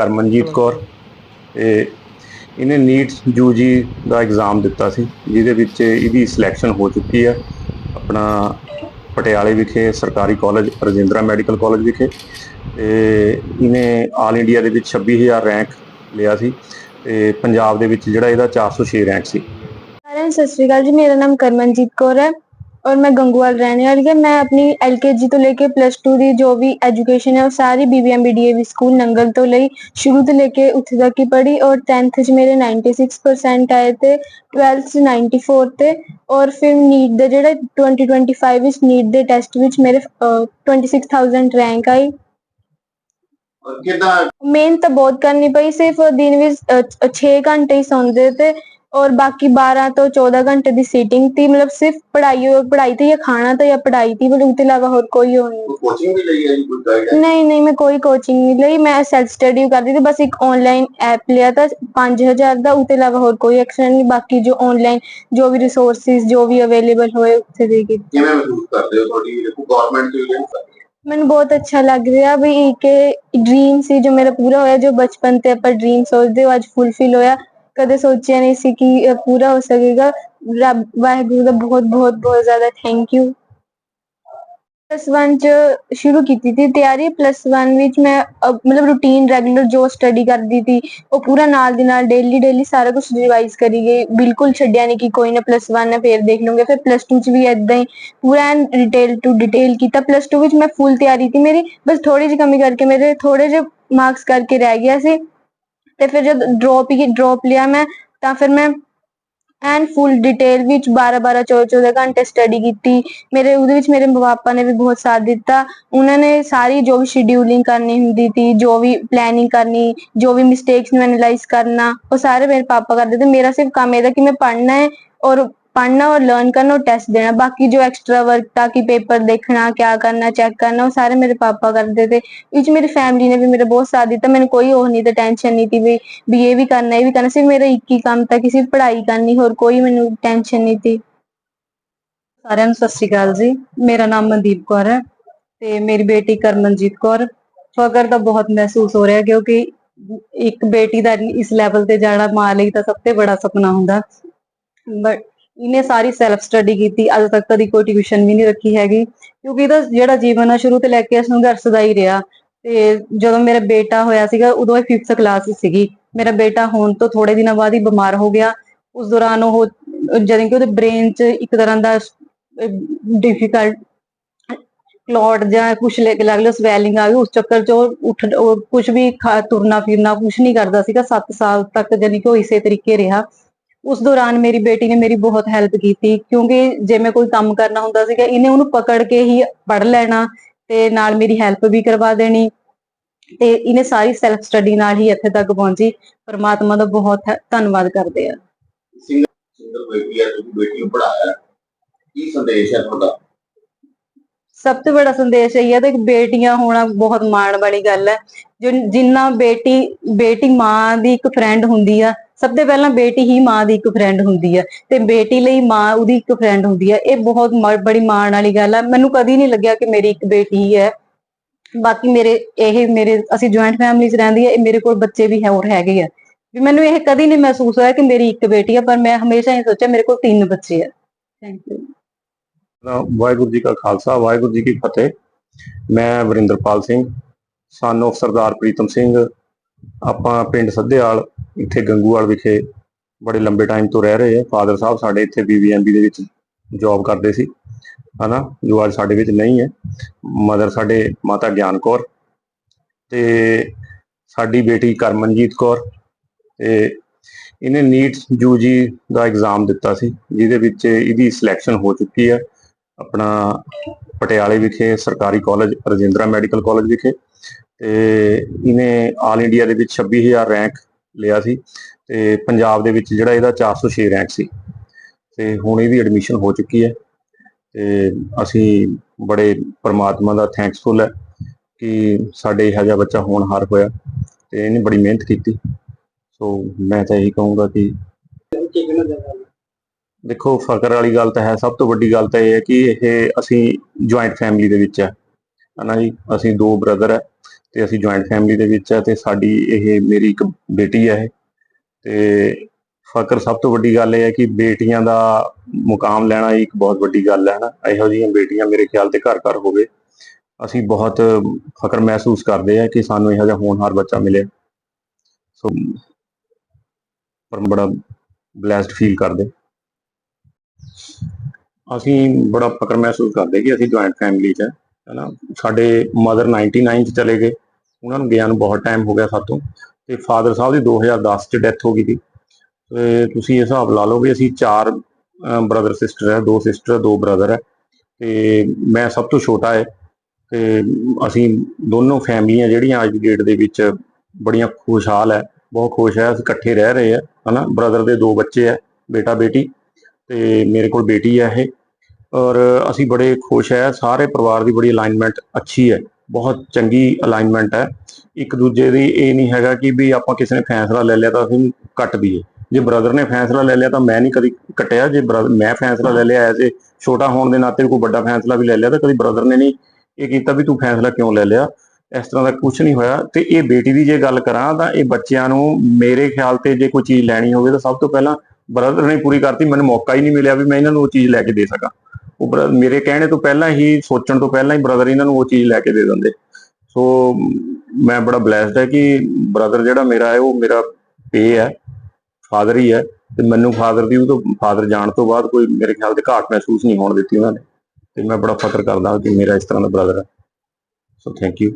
ਕਰਮਨਜੀਤ ਕੌਰ। ਤੇ ਇਹਨੇ NEET UG ਦਾ exam ਦਿੱਤਾ ਸੀ, ਜਿਹਦੇ ਵਿੱਚ ਇਹਦੀ ਸਿਲੈਕਸ਼ਨ ਹੋ ਚੁੱਕੀ ਹੈ ਆਪਣਾ ਪਟਿਆਲੇ ਵਿਖੇ ਸਰਕਾਰੀ ਕਾਲਜ ਰਜਿੰਦਰਾ ਮੈਡੀਕਲ ਕਾਲਜ ਵਿਖੇ। ਤੇ ਇਹਨੇ ਆਲ ਇੰਡੀਆ ਦੇ ਵਿੱਚ 26000 ਰੈਂਕ ਲਿਆ ਸੀ। ਤੇ ਪੰਜਾਬ ਦੇ ਵਿੱਚ ਜਿਹੜਾ ਇਹਦਾ 406 ਰੈਂਕ ਸੀ ਸਾਰਿਆਂ ਨੂੰ ਸਤਿ ਸ਼੍ਰੀ ਅਕਾਲ ਜੀ, ਮੇਰਾ ਨਾਮ ਕਰਮਨਜੀਤ ਕੌਰ ਹੈ। ਔਰ ਮੈਂ ਗੰਗੂਵਾਲ ਰਹਿਣ ਵਾਲੀ ਹਾਂ। ਮੈਂ ਆਪਣੀ ਐਲਕੇਜੀ ਤੋਂ ਲੈ ਕੇ ਪਲੱਸ 2 ਦੀ ਜੋ ਵੀ ਐਜੂਕੇਸ਼ਨ ਹੈ ਉਹ ਸਾਰੀ ਬੀਬੀਐਮ ਡੀਏਵੀ ਸਕੂਲ ਨੰਗਲ ਤੋਂ ਲਈ ਸ਼ੁਰੂ ਤੋਂ ਲੈ ਕੇ ਉੱਥੇ ਤੱਕ ਹੀ ਪੜ੍ਹੀ ਔਰ 10th 'ਚ ਮੇਰੇ 96% ਆਏ ਤੇ 12th 'ਚ 94 ਤੇ ਔਰ ਫਿਰ ਨੀਟ ਦੇ ਜਿਹੜੇ 2025 ਵਿੱਚ ਨੀਟ ਦੇ ਟੈਸਟ ਵਿੱਚ ਮੇਰੇ ਅਹ, 26000 ਰੈਂਕ ਆਈ। ਕਿਦਾਂ? ਮਿਹਨਤ ਤਾਂ ਬਹੁਤ ਕਰਨੀ ਪਈ ਸਿਰਫ ਦਿਨ ਵਿੱਚ 6 ਘੰਟੇ ਹੀ ਸੌਂਦੇ ਤੇ ਔਰ ਬਾਕੀ 12 ਤੋਂ 14 ਘੰਟੇ ਦੀ ਸੀਟਿੰਗ ਤੀ ਮਤਲਬ ਸਿਰਫ ਪੜ੍ਹਾਈ ਓ ਪੜ੍ਹਾਈ ਤੇ ਜਾਂ ਖਾਣਾ ਤੇ ਜਾਂ ਪੜ੍ਹਾਈ ਤੀ ਮਤਲਬ ਉਸ ਤੋਂ ਇਲਾਵਾ ਹੋਰ ਕੋਈ ਉਹ ਨਹੀਂ। ਕੋਚਿੰਗ ਵੀ ਲਈ ਹੈ ਜੀ ਕੋਈ ਗਾਈਡ ਨਹੀਂ ਨਹੀਂ ਮੈਂ ਕੋਈ ਕੋਚਿੰਗ ਨਹੀਂ ਲਈ ਮੈਂ ਸੈਲਫ ਸਟੱਡੀ ਕਰਦੀ ਸੀ ਬਸ ਇੱਕ ਆਨਲਾਈਨ ਐਪ ਲਿਆ ਤਾਂ 5000 ਦਾ ਉਸ ਤੋਂ ਇਲਾਵਾ ਹੋਰ ਕੋਈ ਐਕਸ਼ਨ ਨਹੀਂ ਬਾਕੀ ਜੋ ਆਨਲਾਈਨ ਜੋ ਵੀ ਰਿਸੋਰਸਿਸ ਜੋ ਵੀ ਅਵੇਲੇਬਲ ਹੋਏ ਉੱਥੇ ਦੇ ਕੇ ਕਿਵੇਂ ਮਹਿਸੂਸ ਕਰਦੇ ਹੋ ਤੁਹਾਡੀ ਦੇਖੋ ਗਵਰਨਮੈਂਟ ਤੋਂ ਹੀ ਮੈਨੂੰ ਬਹੁਤ ਅੱਛਾ ਲੱਗ ਰਿਹਾ ਵੀ ਇੱਕ ਡ੍ਰੀਮ ਸੀ ਜੋ ਮੇਰਾ ਪੂਰਾ ਹੋਇਆ ਜੋ ਬਚਪਨ ਤੇ ਆਪਾਂ ਡ੍ਰੀਮ ਸੋਚਦੇ ਹੋ ਅੱਜ ਫੁੱਲਫਿਲ ਹੋਇਆ। ਕਦੇ ਸੋਚਿਆ ਨਹੀਂ ਸੀ ਕਿ ਇਹ ਪੂਰਾ ਹੋ ਸਕੇਗਾ। ਰੱਬ ਵਾਹਿਗੁਰੂ ਦਾ ਬਹੁਤ ਬਹੁਤ ਬਹੁਤ ਜ਼ਿਆਦਾ ਥੈਂਕ ਯੂ ਪਲੱਸ 1 ਚ ਸ਼ੁਰੂ ਕੀਤੀ ਸੀ ਤਿਆਰੀ। ਪਲੱਸ 1 ਵਿੱਚ ਮੈਂ ਅਹ, ਮਤਲਬ ਰੂਟੀਨ ਰੈਗੂਲਰ ਜੋ ਸਟੱਡੀ ਕਰਦੀ ਸੀ ਉਹ ਪੂਰਾ ਨਾਲ ਦੀ ਨਾਲ ਡੇਲੀ ਡੇਲੀ ਸਾਰਾ ਕੁਝ ਰਿਵਾਈਜ਼ ਕਰੀ ਗਈ। ਬਿਲਕੁਲ ਛੱਡਿਆ ਨਹੀਂ ਕਿ ਕੋਈ ਨਾ ਪਲੱਸ 1 ਹੈ ਫੇਰ ਦੇਖ ਲੂੰਗੇ। ਫਿਰ ਪਲੱਸ 2 ਚ ਵੀ ਇਦਾਂ ਹੀ ਪੂਰਾ ਡਿਟੇਲ ਟੂ ਡਿਟੇਲ ਕੀਤਾ। ਪਲੱਸ 2 ਵਿੱਚ ਮੈਂ ਫੁੱਲ ਤਿਆਰੀ ਸੀ ਮੇਰੀ। ਬਸ ਥੋੜੀ ਜਿਹੀ ਕਮੀ ਕਰਕੇ ਮੇਰੇ ਥੋੜੇ ਜਿਹੇ ਮਾਰਕਸ ਕਰਕੇ ਰਹਿ ਗਿਆ ਸੀ। ਤੇ ਫਿਰ ਜਦ ਡ੍ਰੌਪ ਹੀ ਡ੍ਰੌਪ ਲਿਆ ਮੈਂ, ਤਾਂ ਫਿਰ ਮੈਂ ਐਨ ਫੁੱਲ ਡਿਟੇਲ ਵਿੱਚ 12 12 14 ਘੰਟੇ ਸਟੱਡੀ ਕੀਤੀ। ਮੇਰੇ, ਉਹਦੇ ਵਿੱਚ ਮੇਰੇ ਪਾਪਾ ਨੇ ਵੀ ਬਹੁਤ ਸਾਥ ਦਿੱਤਾ। ਉਹਨਾਂ ਨੇ ਸਾਰੀ ਜੋ ਵੀ ਸ਼ਡਿਊਲਿੰਗ ਕਰਨੀ ਹੁੰਦੀ ਸੀ, ਜੋ ਵੀ ਪਲੈਨਿੰਗ ਕਰਨੀ, ਜੋ ਵੀ ਮਿਸਟੇਕਸ ਨੂੰ ਐਨਾਲਾਈਜ਼ ਕਰਨਾ, ਉਹ ਸਾਰੇ ਮੇਰੇ ਪਾਪਾ ਕਰਦੇ। ਤੇ ਮੇਰਾ ਸਿਰਫ ਕੰਮ ਇਹਦਾ ਕਿ ਮੈਂ ਪੜ੍ਹਨਾ ਹੈ ਔਰ ਪੜ੍ਹਨਾ ਔਰ ਲਰਨ ਕਰਨਾ ਔਰ ਟੈਸਟ ਦੇਣਾ। ਬਾਕੀ ਜੋ ਐਕਸਟਰਾ ਵਰਕ ਤਾਂ ਕਿ ਪੇਪਰ ਦੇਖਣਾ, ਕਿਆ ਕਰਨਾ ਚੈੱਕ ਕਰਨਾ, ਉਹ ਸਾਰੇ ਮੇਰੇ ਪਾਪਾ ਕਰਦੇ ਤੇ ਵਿੱਚ ਮੇਰੀ ਫੈਮਿਲੀ ਨੇ ਵੀ ਮੇਰਾ ਬਹੁਤ ਸਾਥ ਦਿੱਤਾ। ਮੈਨੂੰ ਕੋਈ ਉਹ ਨਹੀਂ ਤੇ ਟੈਨਸ਼ਨ ਨਹੀਂ ਸੀ ਵੀ ਵੀ ਇਹ ਵੀ ਕਰਨਾ, ਇਹ ਵੀ ਕਰਨਾ। ਸਿਰਫ ਮੇਰਾ ਇੱਕ ਹੀ ਕੰਮ ਤਾਂ ਕਿ ਸਿਰਫ ਪੜ੍ਹਾਈ ਕਰਨੀ, ਹੋਰ ਕੋਈ ਮੈਨੂੰ ਟੈਨਸ਼ਨ ਨਹੀਂ ਸੀ। ਸਾਰਿਆਂ ਨੂੰ ਸਤਿ ਸ਼੍ਰੀ ਅਕਾਲ ਜੀ। ਮੇਰਾ ਨਾਮ ਮਨਦੀਪ ਕੌਰ ਹੈ ਤੇ ਮੇਰੀ ਬੇਟੀ ਕਰਮਨਜੀਤ ਕੌਰ। ਫ਼ਕਰ ਦਾ ਬਹੁਤ ਮਹਿਸੂਸ ਹੋ ਰਿਹਾ ਕਿਉਂਕਿ ਇੱਕ ਬੇਟੀ ਦਾ ਇਸ ਲੈਵਲ ਤੇ ਜਾਣਾ ਮਾਂ ਲਈ ਤਾਂ ਸਭ ਤੋਂ ਬੜਾ ਸੁਪਨਾ ਹੁੰਦਾ। ਬਟ ਇਹਨੇ ਸਾਰੀ ਸੈਲਫ ਸਟੱਡੀ ਕੀਤੀ, ਅੱਜ ਤੱਕ ਕਦੀ ਕੋਈ ਟਿਊਸ਼ਨ ਵੀ ਨਹੀਂ ਰੱਖੀ ਹੈਗੀ, ਕਿਉਂਕਿ ਇਹਦਾ ਜਿਹੜਾ ਜੀਵਨ ਆ ਸ਼ੁਰੂ ਤੋਂ ਲੈ ਕੇ ਸੰਘਰਸ਼ ਦਾ ਹੀ ਰਿਹਾ। ਤੇ ਜਦੋਂ ਮੇਰਾ ਬੇਟਾ ਹੋਇਆ ਸੀਗਾ, ਉਦੋਂ ਇਹ 5th ਕਲਾਸ ਵਿੱਚ ਸੀਗੀ। ਮੇਰਾ ਬੇਟਾ ਹੋਣ ਤੋਂ ਥੋੜੇ ਦਿਨਾਂ ਬਾਅਦ ਹੀ ਬਿਮਾਰ ਹੋ ਗਿਆ। ਉਸ ਦੌਰਾਨ ਉਹ ਜਦੋਂ ਕਿ ਉਹਦੇ ਬ੍ਰੇਨ 'ਚ ਇੱਕ ਤਰ੍ਹਾਂ ਦਾ ਡਿਫਿਕਲਟ ਕਲੌਟ ਜਾਂ ਕੁਛ ਲੱਗ ਲਓ ਸਵੈਲਿੰਗ ਆ ਗਈ। ਉਸ ਚੱਕਰ 'ਚ ਉਹ ਉੱਠ ਕੁਝ ਵੀ ਤੁਰਨਾ ਫਿਰਨਾ ਕੁਝ ਨਹੀਂ ਕਰਦਾ ਸੀਗਾ। 7 ਸਾਲ ਤੱਕ ਜਾਨੀ ਕਿ ਉਹ ਇਸੇ ਤਰੀਕੇ ਰਿਹਾ। ਉਸ ਦੌਰਾਨ ਮੇਰੀ ਬੇਟੀ ਨੇ ਮੇਰੀ ਬਹੁਤ ਹੈਲਪ ਕੀਤੀ ਕਿਉਂਕਿ ਜੇ ਮੈਂ ਕੋਈ ਕੰਮ ਕਰਨਾ ਹੁੰਦਾ ਸੀਗਾ ਇਹਨੇ ਉਹਨੂੰ ਪਕੜ ਕੇ ਹੀ ਪੜ ਲੈਣਾ ਤੇ ਨਾਲ ਮੇਰੀ ਹੈਲਪ ਵੀ ਕਰਵਾ ਦੇਣੀ ਤੇ ਇਹਨੇ ਸਾਰੀ ਸੈਲਫ ਸਟੱਡੀ ਨਾਲ ਹੀ ਇੱਥੇ ਤੱਕ ਪਹੁੰਚੀ। ਪਰਮਾਤਮਾ ਦਾ ਬਹੁਤ ਧੰਨਵਾਦ ਕਰਦੇ ਆ। ਸਿੰਗਲ ਬੇਟੀ ਹੈ ਤੁਸੀਂ ਬੇਟੀ ਨੂੰ ਪੜਾਇਆ ਕੀ ਸੰਦੇਸ਼ ਹੈ ਤੁਹਾਡਾ? ਸਭ ਤੋਂ ਵੱਡਾ ਸੰਦੇਸ਼ ਇਹ ਹੈ ਕਿ ਬੇਟੀਆਂ ਹੋਣਾ ਬਹੁਤ ਮਾਣ ਵਾਲੀ ਗੱਲ ਹੈ ਜੋ ਜਿੰਨਾ ਬੇਟੀ ਬੇਟੀ ਮਾਂ ਦੀ ਇੱਕ ਫਰੈਂਡ ਹੁੰਦੀ ਆ ਸਭ ਤੋਂ ਪਹਿਲਾਂ ਬੇਟੀ ਹੀ ਮਾਂ ਦੀ ਇੱਕ ਫਰੈਂਡ ਹੁੰਦੀ ਆ ਤੇ ਬੇਟੀ ਲਈ ਮਾਂ ਉਹਦੀ ਇੱਕ ਫਰੈਂਡ ਹੁੰਦੀ ਆ, ਇਹ ਬਹੁਤ ਬੜੀ ਮਾਣ ਵਾਲੀ ਗੱਲ ਹੈ ਮੈਨੂੰ ਕਦੀ ਨਹੀਂ ਲੱਗਿਆ ਕਿ ਮੇਰੀ ਇੱਕ ਬੇਟੀ ਹੀ ਹੈ। ਬਾਕੀ ਮੇਰੇ, ਇਹ ਮੇਰੇ, ਅਸੀਂ ਜੁਆਇੰਟ ਫੈਮਿਲੀ 'ਚ ਰਹਿੰਦੀ ਹੈ ਇਹ ਮੇਰੇ ਕੋਲ ਬੱਚੇ ਵੀ ਹੈ, ਹੋਰ ਹੈਗੇ ਆ। ਵੀ ਮੈਨੂੰ ਇਹ ਕਦੀ ਨਹੀਂ ਮਹਿਸੂਸ ਹੋਇਆ ਕਿ ਮੇਰੀ ਇੱਕ ਬੇਟੀ ਹੈ ਪਰ ਮੈਂ ਹਮੇਸ਼ਾ ਇਹ ਸੋਚਿਆ ਮੇਰੇ ਕੋਲ ਤਿੰਨ ਬੱਚੇ ਆ। ਥੈਂਕ ਯੂ ਵਾਹਿਗੁਰੂ ਜੀ ਕਾ ਖਾਲਸਾ, ਵਾਹਿਗੁਰੂ ਜੀ ਕੀ ਫਤਿਹ। ਮੈਂ ਵਰਿੰਦਰਪਾਲ ਸਿੰਘ ਸਨ ਸਰਦਾਰ ਪ੍ਰੀਤਮ ਸਿੰਘ ਆਪਾਂ ਪਿੰਡ ਸੱਧੇਵਾਲ ਇੱਥੇ ਗੰਗੂਵਾਲ ਵਿਖੇ ਬੜੇ ਲੰਬੇ ਟਾਈਮ ਤੋਂ ਰਹਿ ਰਹੇ ਆ। ਫਾਦਰ ਸਾਹਿਬ ਸਾਡੇ ਇੱਥੇ ਬੀਬੀਐਮਬੀ ਦੇ ਵਿੱਚ ਜੌਬ ਕਰਦੇ ਸੀ, ਹਨਾ? ਜੋ ਅੱਜ ਸਾਡੇ ਵਿੱਚ ਨਹੀਂ ਹੈ। ਮਦਰ ਸਾਡੇ ਮਾਤਾ ਗਿਆਨ ਕੌਰ ਤੇ ਸਾਡੀ ਬੇਟੀ ਕਰਮਨਜੀਤ ਕੌਰ ਤੇ ਇਹਨੇ ਨੀਟ ਯੂਜੀ ਦਾ ਐਗਜ਼ਾਮ ਦਿੱਤਾ ਸੀ, ਜਿਹਦੇ ਵਿੱਚ ਇਹਦੀ ਸਿਲੈਕਸ਼ਨ ਹੋ ਚੁੱਕੀ ਹੈ। ਆਪਣਾ ਪਟਿਆਲੇ ਵਿਖੇ, ਸਰਕਾਰੀ ਕਾਲਜ ਰਜਿੰਦਰਾ ਮੈਡੀਕਲ ਕਾਲਜ ਵਿਖੇ ਤੇ ਇਹਨੇ ਆਲ ਇੰਡੀਆ ਦੇ ਵਿੱਚ 26000 ਰੈਂਕ ਲਿਆ ਸੀ ਤੇ ਪੰਜਾਬ ਦੇ ਵਿੱਚ ਜਿਹੜਾ ਇਹਦਾ 406 ਰੈਂਕ ਸੀ ਤੇ ਹੁਣ ਇਹਦੀ ਐਡਮਿਸ਼ਨ ਹੋ ਚੁੱਕੀ ਹੈ ਤੇ ਅਸੀਂ ਬੜੇ ਪਰਮਾਤਮਾ ਦਾ ਥੈਂਕਸਫੁਲ ਹੈ ਕਿ ਸਾਡੇ ਇਹੋ ਜਿਹਾ ਬੱਚਾ ਹੋਣਹਾਰ ਹੋਇਆ ਤੇ ਇਹਨੇ ਬੜੀ ਮਿਹਨਤ ਕੀਤੀ। ਸੋ ਮੈਂ ਤਾਂ ਇਹੀ ਕਹੂੰਗਾ ਕਿ ਦੇਖੋ, ਫਕਰ ਵਾਲੀ ਗੱਲ ਤਾਂ ਹੈ, ਸਭ ਤੋਂ ਵੱਡੀ ਗੱਲ ਤਾਂ ਇਹ ਹੈ ਕਿ ਇਹ ਅਸੀਂ ਜੁਆਇੰਟ ਫੈਮਿਲੀ ਦੇ ਵਿੱਚ ਹੈ। ਹਨਾ ਜੀ? ਅਸੀਂ ਦੋ ਬ੍ਰਦਰ ਹੈ ਤੇ ਅਸੀਂ ਜੁਆਇੰਟ ਫੈਮਿਲੀ ਦੇ ਵਿੱਚ ਹੈ ਤੇ ਸਾਡੀ ਇਹ ਮੇਰੀ ਇੱਕ ਬੇਟੀ ਹੈ ਇਹ। ਤੇ ਫਕਰ ਸਭ ਤੋਂ ਵੱਡੀ ਗੱਲ ਇਹ ਹੈ ਕਿ ਬੇਟੀਆਂ ਦਾ ਮੁਕਾਮ ਲੈਣਾ ਇੱਕ ਬਹੁਤ ਵੱਡੀ ਗੱਲ ਹੈ ਨਾ ਇਹੋ ਜਿਹੀਆਂ ਬੇਟੀਆਂ ਮੇਰੇ ਖਿਆਲ ਤੇ ਘਰ ਘਰ ਹੋਵੇ। ਅਸੀਂ ਬਹੁਤ ਫਕਰ ਮਹਿਸੂਸ ਕਰਦੇ ਆ ਕਿ ਸਾਨੂੰ ਇਹੋ ਜਿਹਾ ਹੋਣਹਾਰ ਬੱਚਾ ਮਿਲੇ। ਸੋ, ਪਰ ਬੜਾ ਬਲੈਸਡ ਫੀਲ ਕਰਦੇ। ਅਸੀਂ ਬੜਾ ਫਕਰ ਮਹਿਸੂਸ ਕਰਦੇ ਕਿ ਅਸੀਂ ਜੁਆਇੰਟ ਫੈਮਿਲੀ 'ਚ ਹੈ ਹਨਾ? ਸਾਡੇ ਮਦਰ 99 ਚ ਚਲੇ ਗਏ। ਉਹਨਾਂ ਨੂੰ ਗਿਆ ਨੂੰ ਬਹੁਤ ਟਾਈਮ ਹੋ ਗਿਆ ਸਾਤੋਂ। ਤੇ ਫਾਦਰ ਸਾਹਿਬ ਦੀ 2010 ਚ ਡੈਥ ਹੋ ਗਈ ਸੀ। ਤੇ ਤੁਸੀਂ ਇਹ ਹਿਸਾਬ ਲਾ ਲਓ ਵੀ ਅਸੀਂ ਚਾਰ ਬ੍ਰਦਰ ਸਿਸਟਰ ਹੈ ਦੋ ਸਿਸਟਰ ਦੋ ਬ੍ਰਦਰ ਹੈ ਤੇ ਮੈਂ ਸਭ ਤੋਂ ਛੋਟਾ ਹੈ ਤੇ ਅਸੀਂ ਦੋਨੋਂ ਫੈਮਲੀਆਂ ਜਿਹੜੀਆਂ ਅੱਜ ਦੀ ਡੇਟ ਦੇ ਵਿੱਚ ਬੜੀਆਂ ਖੁਸ਼ਹਾਲ ਹੈ ਬਹੁਤ ਖੁਸ਼ ਹੈ ਅਸੀਂ ਇਕੱਠੇ ਰਹਿ ਰਹੇ ਆ, ਹਨਾ? ਬ੍ਰਦਰ ਦੇ ਦੋ ਬੱਚੇ ਹੈ ਬੇਟਾ ਬੇਟੀ ਤੇ ਮੇਰੇ ਕੋਲ ਬੇਟੀ ਹੈ ਇਹ। ਔਰ ਅਸੀਂ ਬੜੇ ਖੁਸ਼ ਹੈ, ਸਾਰੇ ਪਰਿਵਾਰ ਦੀ ਬੜੀ ਅਲਾਈਨਮੈਂਟ ਅੱਛੀ ਹੈ, ਬਹੁਤ ਚੰਗੀ ਅਲਾਈਨਮੈਂਟ ਹੈ। ਇੱਕ ਦੂਜੇ ਦੀ ਇਹ ਨਹੀਂ ਹੈਗਾ ਕਿ ਵੀ ਆਪਾਂ ਕਿਸੇ ਨੇ ਫੈਸਲਾ ਲੈ ਲਿਆ ਤਾਂ ਅਸੀਂ ਕੱਟ ਦਈਏ। ਜੇ ਬ੍ਰਦਰ ਨੇ ਫੈਸਲਾ ਲੈ ਲਿਆ ਤਾਂ ਮੈਂ ਨਹੀਂ ਕਦੀ ਕੱਟਿਆ, ਜੇ brother- ਮੈਂ ਫੈਸਲਾ ਲੈ ਲਿਆ ਐਜ਼ ਛੋਟਾ ਹੋਣ ਦੇ ਨਾਤੇ ਕੋਈ ਵੱਡਾ ਫੈਸਲਾ ਵੀ ਲੈ ਲਿਆ ਤਾਂ ਕਦੀ ਬ੍ਰਦਰ ਨੇ ਨਹੀਂ ਇਹ ਕੀਤਾ ਵੀ ਤੂੰ ਫੈਸਲਾ ਕਿਉਂ ਲੈ ਲਿਆ? ਇਸ ਤਰ੍ਹਾਂ ਦਾ ਕੁਝ ਨਹੀਂ ਹੋਇਆ। ਤੇ ਇਹ ਬੇਟੀ ਦੀ ਜੇ ਗੱਲ ਕਰਾਂ ਤਾਂ ਇਹ ਬੱਚਿਆਂ ਨੂੰ ਮੇਰੇ ਖਿਆਲ ਤੇ ਜੇ ਕੋਈ ਚੀਜ਼ ਲੈਣੀ ਹੋਵੇ ਤਾਂ ਸਭ ਤੋਂ ਪਹਿਲਾਂ ਬ੍ਰਦਰ ਨੇ ਪੂਰੀ ਕਰਤੀ, ਮੈਨੂੰ ਮੌਕਾ ਹੀ ਨਹੀਂ ਮਿਲਿਆ ਵੀ ਮੈਂ ਇਹਨਾਂ ਨੂੰ ਉਹ ਚੀਜ਼ ਲੈ ਕੇ ਦੇ ਸਕਾਂ। ਉਹ ਮੇਰੇ ਕਹਿਣੇ ਤੋਂ ਪਹਿਲਾਂ ਹੀ, ਸੋਚਣ ਤੋਂ ਪਹਿਲਾਂ ਹੀ ਬ੍ਰਦਰ ਇਹਨਾਂ ਨੂੰ ਉਹ ਚੀਜ਼ ਲੈ ਕੇ ਦੇ ਦਿੰਦੇ। ਸੋ ਮੈਂ ਬੜਾ ਬlesed ਹੈ ਕਿ ਬ੍ਰਦਰ ਜਿਹੜਾ ਮੇਰਾ ਹੈ, ਉਹ ਮੇਰਾ ਪੇ ਹੈ ਫਾਦਰ ਹੀ ਹੈ। ਤੇ ਮੈਨੂੰ ਫਾਦਰ ਦੀ ਉਹ ਤੋਂ ਫਾਦਰ ਜਾਣ ਤੋਂ ਬਾਅਦ ਕੋਈ ਮੇਰੇ ਖਿਆਲ ਦੇ ਘਾਟ ਮਹਿਸੂਸ ਨਹੀਂ ਹੋਣ ਦਿੱਤੀ ਉਹਨਾਂ ਨੇ। ਤੇ ਮੈਂ ਬੜਾ ਫਕਰ ਕਰਦਾ ਕਿ ਮੇਰਾ ਇਸ ਤਰ੍ਹਾਂ ਦਾ ਬ੍ਰਦਰ ਹੈ। So thank you